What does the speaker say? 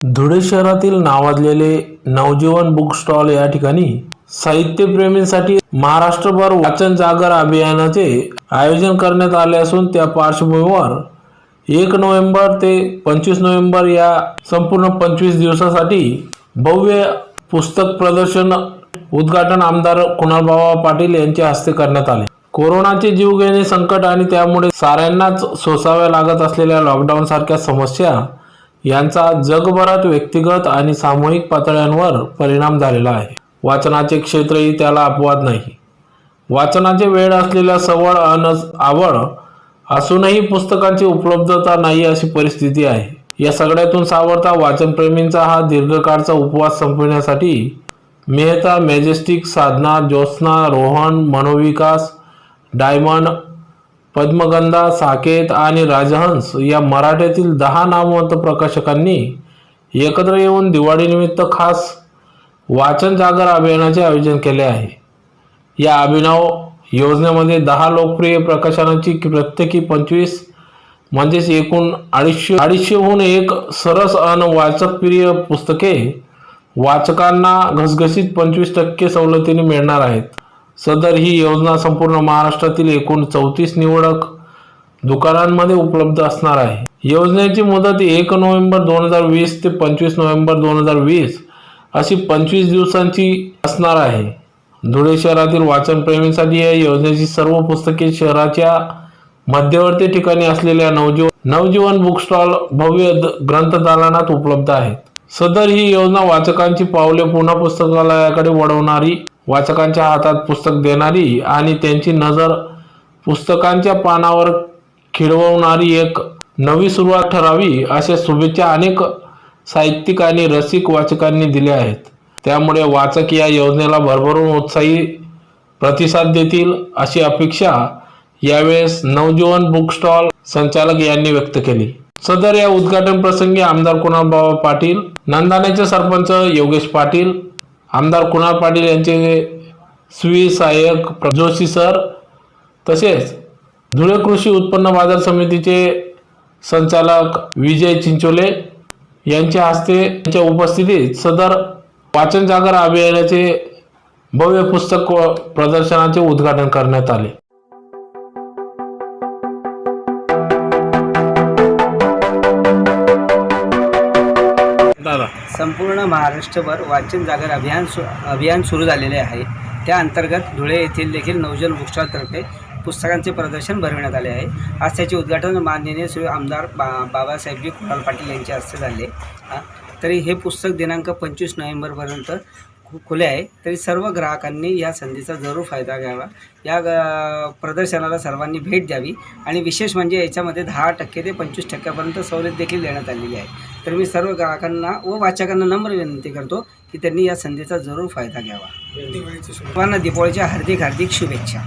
धुळे शहरातील नावाजलेले नवजीवन book stall या ठिकाणी साहित्यप्रेमींसाठी महाराष्ट्रभर वाचन जागर अभियानाचे आयोजन करण्यात आले असून त्या पार्श्वभूमीवर एक नोव्हेंबर ते पंचवीस नोव्हेंबर या संपूर्ण पंचवीस दिवसासाठी भव्य पुस्तक प्रदर्शन उद्घाटन आमदार कुणालबाबा पाटील यांच्या हस्ते करण्यात आले. कोरोनाचे जीवघेणे संकट आणि त्यामुळे साऱ्यांनाच सोसाव्या लागत असलेल्या लॉकडाऊन सारख्या समस्या यांचा जगभरात व्यक्तिगत आणि सामूहिक पातळ्यांवर परिणाम झालेला आहे. वाचनाचे क्षेत्रही त्याला अपवाद नाही. वाचनाचे वेळ असलेल्या सवड अन आवड असूनही पुस्तकांची उपलब्धता नाही अशी परिस्थिती आहे. या सगळ्यातून सावरता वाचनप्रेमींचा हा दीर्घकाळचा उपवास संपविण्यासाठी मेहता मॅजेस्टिक साधना ज्योत्स्ना रोहन मनोविकास डायमंड पद्मगंधा साकेत आणि राजहंस या मराठीतील दहा नामवंत प्रकाशकांनी एकत्र येऊन दिवाळीनिमित्त खास वाचन जागर अभियानाचे आयोजन केले आहे. या अभिनव योजनेमध्ये दहा लोकप्रिय प्रकाशनांची प्रत्येकी पंचवीस म्हणजेच एकूण अडीचशे अडीचशेहून एक सरस अन वाचकप्रिय पुस्तके वाचकांना घसघशीत पंचवीस टक्के सवलतीने मिळणार आहेत. सदर ही योजना संपूर्ण महाराष्ट्रातील एकूण चौतीस निवडक दुकानांमध्ये उपलब्ध असणार आहे. योजनेची मुदत एक नोव्हेंबर दोन हजार वीस ते पंचवीस नोव्हेंबर दोन हजार वीस अशी पंचवीस दिवसांची असणार आहे. धुळे शहरातील वाचनप्रेमींसाठी या योजनेची सर्व पुस्तके शहराच्या मध्यवर्ती ठिकाणी असलेल्या नवजीवन नवजीवन बुक स्टॉल भव्य द- ग्रंथदालनात उपलब्ध आहेत. सदर ही योजना वाचकांची पावले पुन्हा पुस्तकालयाकडे वळवणारी वाचकांच्या हातात पुस्तक देणारी आणि त्यांची नजर पुस्तकांच्या पानावर खिळवणारी एक नवी सुरुवात ठरावी अशा शुभेच्छा अनेक साहित्यिक आणि रसिक वाचकांनी दिल्या आहेत. त्यामुळे वाचक या योजनेला भरभरून उत्साही प्रतिसाद देतील अशी अपेक्षा यावेळेस नवजीवन बुक स्टॉल संचालक यांनी व्यक्त केली. सदर या उद्घाटन प्रसंगी आमदार कुणालबाबा पाटील नंदाण्याचे सरपंच योगेश पाटील आमदार कुणाल पाटील यांचे स्वी सहाय्यक जोशी सर तसेच धुळे कृषी उत्पन्न बाजार समितीचे संचालक विजय चिंचोले यांच्या हस्ते यांच्या उपस्थितीत सदर वाचन जागर अभियानाचे भव्य पुस्तक व प्रदर्शनाचे उद्घाटन करण्यात आले. संपूर्ण महाराष्ट्रभर वाचन जागर अभियान सु अभियान सुरू झालेले आहे. त्या अंतर्गत धुळे येथील देखील नवजन बुकस्टॉलतर्फे पुस्तकांचे प्रदर्शन भरविण्यात आले आहे. आज त्याचे उद्घाटन माननीय श्री आमदार बा बाबासाहेबजी कुणाल पाटील यांच्या हस्ते झाले. तरी हे पुस्तक दिनांक पंचवीस नोव्हेंबरपर्यंत खुले आहे. तरी सर्व ग्राहकांनी या संधीचा जरूर फायदा घ्यावा. या ग- प्रदर्शनाला सर्वांनी भेट द्यावी आणि विशेष म्हणजे याच्यामध्ये दहा टक्के ते पंचवीस टक्क्यापर्यंत सवलत देखील देण्यात आलेली आहे. तर मी सर्व ग्राहकांना व वाचकांना नम्र विनंती करतो की त्यांनी या संधीचा जरूर फायदा घ्यावा. सर्वांना दीपावलीच्या हार्दिक हार्दिक शुभेच्छा.